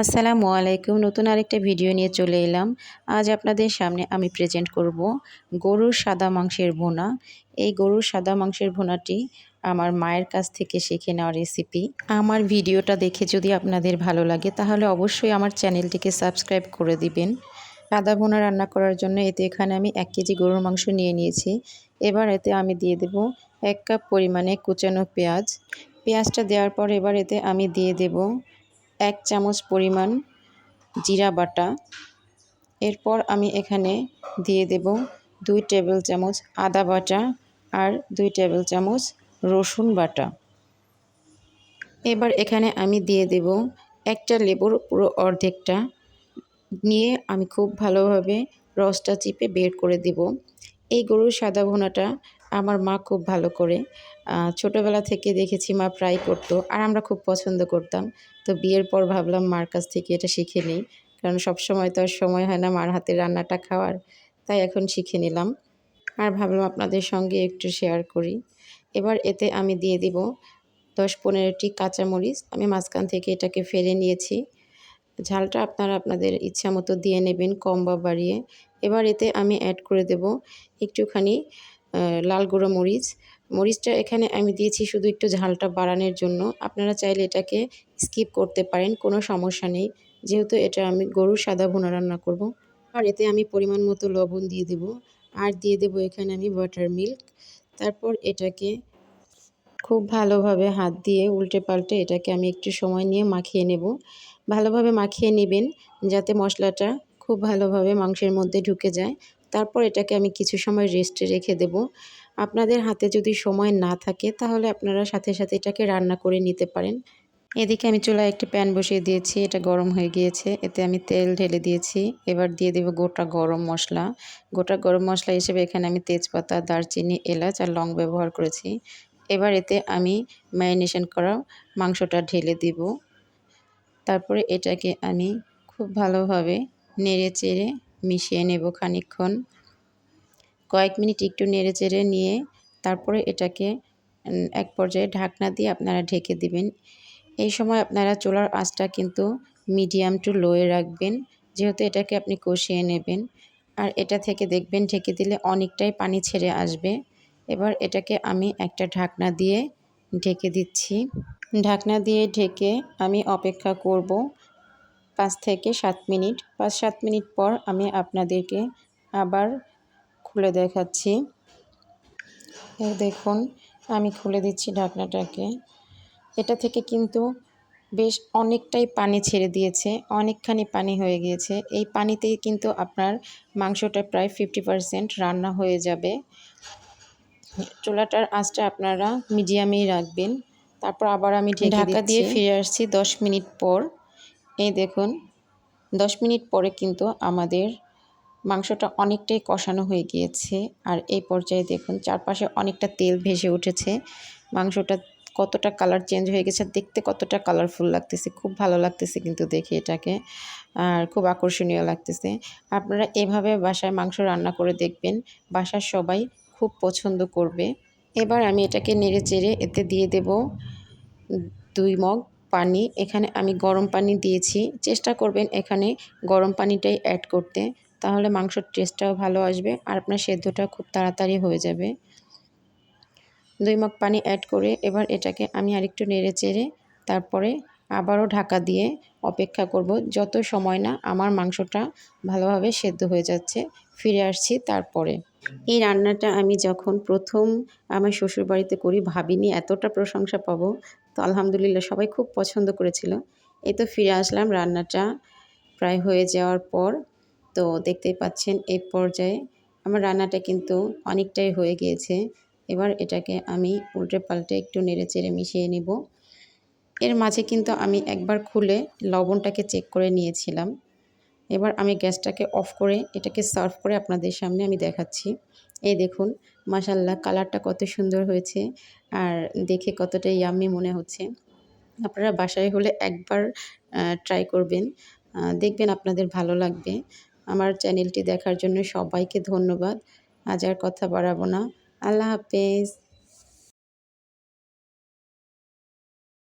আসসালামু আলাইকুম। নতুন আরেকটা ভিডিও নিয়ে চলে এলাম। আজ আপনাদের সামনে আমি প্রেজেন্ট করব গরুর সাদা মাংসের ভুনা। এই গরুর সাদা মাংসের ভুনাটি আমার মায়ের কাছ থেকে শিখে নেওয়া রেসিপি আমার ভিডিওটা দেখে যদি আপনাদের ভালো লাগে, তাহলে অবশ্যই আমার চ্যানেলটিকে সাবস্ক্রাইব করে দিবেন। সাদা ভুনা রান্না করার জন্য এতে এখানে আমি এক কেজি গরুর মাংস নিয়ে নিয়েছি। এবার এতে আমি দিয়ে দেব এক কাপ পরিমাণে কুচানো পেঁয়াজ। পেঁয়াজটা দেওয়ার পর এবার এতে আমি দিয়ে দেব এক চামচ পরিমাণ জিরা বাটা। এরপর আমি এখানে দিয়ে দেব দুই টেবিল চামচ আদা বাটা আর দুই টেবিল চামচ রসুন বাটা। এবার এখানে আমি দিয়ে দেব একটা লেবুর পুরো অর্ধেকটা। নিয়ে আমি খুব ভালোভাবে রসটা চিপে বের করে দেব। এই গরুর সাদা ভুনাটা আমার মা খুব ভালো করে। ছোটোবেলা থেকে দেখেছি মা প্রায় করতো, আর আমরা খুব পছন্দ করতাম। তো বিয়ের পর ভাবলাম মার কাছ থেকে এটা শিখে নিই, কারণ সব সময় তো আর সময় হয় না মার হাতের রান্নাটা খাওয়ার, তাই এখন শিখে নিলাম। আর ভাবলাম আপনাদের সঙ্গে একটু শেয়ার করি। এবার এতে আমি দিয়ে দিব দশ পনেরোটি কাঁচামরিচ, আমি মাঝখান থেকে এটাকে ফেলে নিয়েছি। ঝালটা আপনারা আপনাদের ইচ্ছা মতো দিয়ে নেবেন কম বা বাড়িয়ে। এবার এতে আমি অ্যাড করে দেব একটুখানি লাল গুঁড়ো মরিচ। মরিচটা এখানে আমি দিয়েছি শুধু একটু ঝালটা বাড়ানোর জন্য। আপনারা চাইলে এটাকে স্কিপ করতে পারেন, কোনো সমস্যা নেই। যেহেতু এটা আমি গরুর সাদা ভুনা রান্না করব। আর এতে আমি পরিমাণ মতো লবণ দিয়ে দেব। আর দিয়ে দেব এখানে আমি বাটার মিল্ক তারপর এটাকে খুব ভালোভাবে হাত দিয়ে উল্টে পাল্টে এটাকে আমি একটু সময় নিয়ে মাখিয়ে নেব। ভালোভাবে মাখিয়ে নেবেন যাতে মশলাটা খুব ভালোভাবে মাংসের মধ্যে ঢুকে যায়। তারপর এটাকে আমি কিছু সময় রেস্টে রেখে দেব। আপনাদের হাতে যদি সময় না থাকে, তাহলে আপনারা সাথে সাথে এটাকে রান্না করে নিতে পারেন। এদিকে আমি চুলায় একটি প্যান বসিয়ে দিয়েছি, এটা গরম হয়ে গিয়েছে। এতে আমি তেল ঢেলে দিয়েছি। এবার দিয়ে দেব গোটা গরম মশলা। গোটা গরম মশলা হিসেবে এখানে আমি তেজপাতা, দারচিনি, এলাচ আর লং ব্যবহার করেছি। এবার এতে আমি ম্যারিনেশন করা মাংসটা ঢেলে দিব। তারপরে এটাকে আমি খুব ভালোভাবে নেড়ে চেড়ে মিশিয়ে নেব খানিক্ষণ কয়েক মিনিট একটু নেড়ে চেড়ে নিয়ে তারপরে এটাকে এক পর্যায়ে ঢাকনা দিয়ে আপনারা ঢেকে দিবেন। এই সময় আপনারা চুলার আঁচটা কিন্তু মিডিয়াম টু লোয়ে রাখবেন, যেহেতু এটাকে আপনি কষিয়ে নেবেন। আর এটা থেকে দেখবেন ঢেকে দিলে অনেকটাই পানি ছেড়ে আসবে। এবার এটাকে আমি একটা ঢাকনা দিয়ে ঢেকে দিচ্ছি। ঢাকনা দিয়ে ঢেকে আমি অপেক্ষা করব পাঁচ থেকে সাত মিনিট। পাঁচ সাত মিনিট পর আমি আপনাদেরকে আবার খুলে দেখাচ্ছি। দেখুন আমি খুলে দিচ্ছি ঢাকনাটাকে। এটা থেকে কিন্তু বেশ অনেকটাই পানি ছেড়ে দিয়েছে অনেকখানি পানি হয়ে গিয়েছে। এই পানিতেই কিন্তু আপনার মাংসটা প্রায় ফিফটি পারসেন্ট রান্না হয়ে যাবে। চুলাটার আঁচটা আপনারা মিডিয়ামেই রাখবেন। তারপর আবার আমি ঢাকা দিয়ে ফিরে আসছি দশ মিনিট পর। এই দেখুন, দশ মিনিট পরে কিন্তু আমাদের মাংসটা অনেকটাই কষানো হয়ে গিয়েছে। আর এই পর্যায়ে দেখুন, চারপাশে অনেকটা তেল ভেসে উঠেছে। মাংসটা কতটা কালার চেঞ্জ হয়ে গেছে, দেখতে কতটা কালারফুল লাগতেছে, খুব ভালো লাগতেছে কিন্তু দেখে এটাকে। আর খুব আকর্ষণীয় লাগতেছে। আপনারা এভাবে বাসায় মাংস রান্না করে দেখবেন, বাসার সবাই খুব পছন্দ করবে। এবার আমি এটাকে নেড়ে চেড়ে এতে দিয়ে দেব দুই মগ পানি এখানে আমি গরম পানি দিয়েছি। চেষ্টা করবেন এখানে গরম পানিটাই অ্যাড করতে। তাহলে মাংসর টেস্টটাও ভালো আসবে আর আপনার সেদ্ধটা খুব তাড়াতাড়ি হয়ে যাবে। দুই মগ পানি অ্যাড করে এবার এটাকে আমি আরেকটু নেড়ে চেড়ে তারপরে আবারও ঢাকা দিয়ে অপেক্ষা করব। যত সময় না আমার মাংসটা ভালোভাবে সেদ্ধ হয়ে যাচ্ছে, ফিরে আসছি তারপরে। এই রান্নাটা আমি যখন প্রথম আমার শ্বশুরবাড়িতে করি, ভাবিনি এতটা প্রশংসা পাবো। তো আলহামদুলিল্লাহ সবাই খুব পছন্দ করেছিল। এই তো ফিরে আসলাম, রান্নাটা প্রায় হয়ে যাওয়ার পর। তো দেখতেই পাচ্ছেন এই পর্যায়ে আমার রান্নাটা কিন্তু অনেকটাই হয়ে গিয়েছে। এবার এটাকে আমি উল্টে পাল্টে একটু নেড়ে চেড়ে মিশিয়ে নিব। এর মাঝে কিন্তু আমি একবার খুলে লবণটাকে চেক করে নিয়েছিলাম। এবার আমি গ্যাসটাকে অফ করে এটাকে সার্ভ করে আপনাদের সামনে আমি দেখাচ্ছি। এই দেখুন মাসাল্লাহ কালারটা কত সুন্দর হয়েছে আর দেখে কতটা ইয়াম্মি মনে হচ্ছে। আপনারা বাসায় হলে একবার ট্রাই করবেন। দেখবেন আপনাদের ভালো লাগবে। আমার চ্যানেলটি দেখার জন্য সবাইকে ধন্যবাদ। আজ আর কথা বাড়াবো না। আল্লাহ হাফেজ।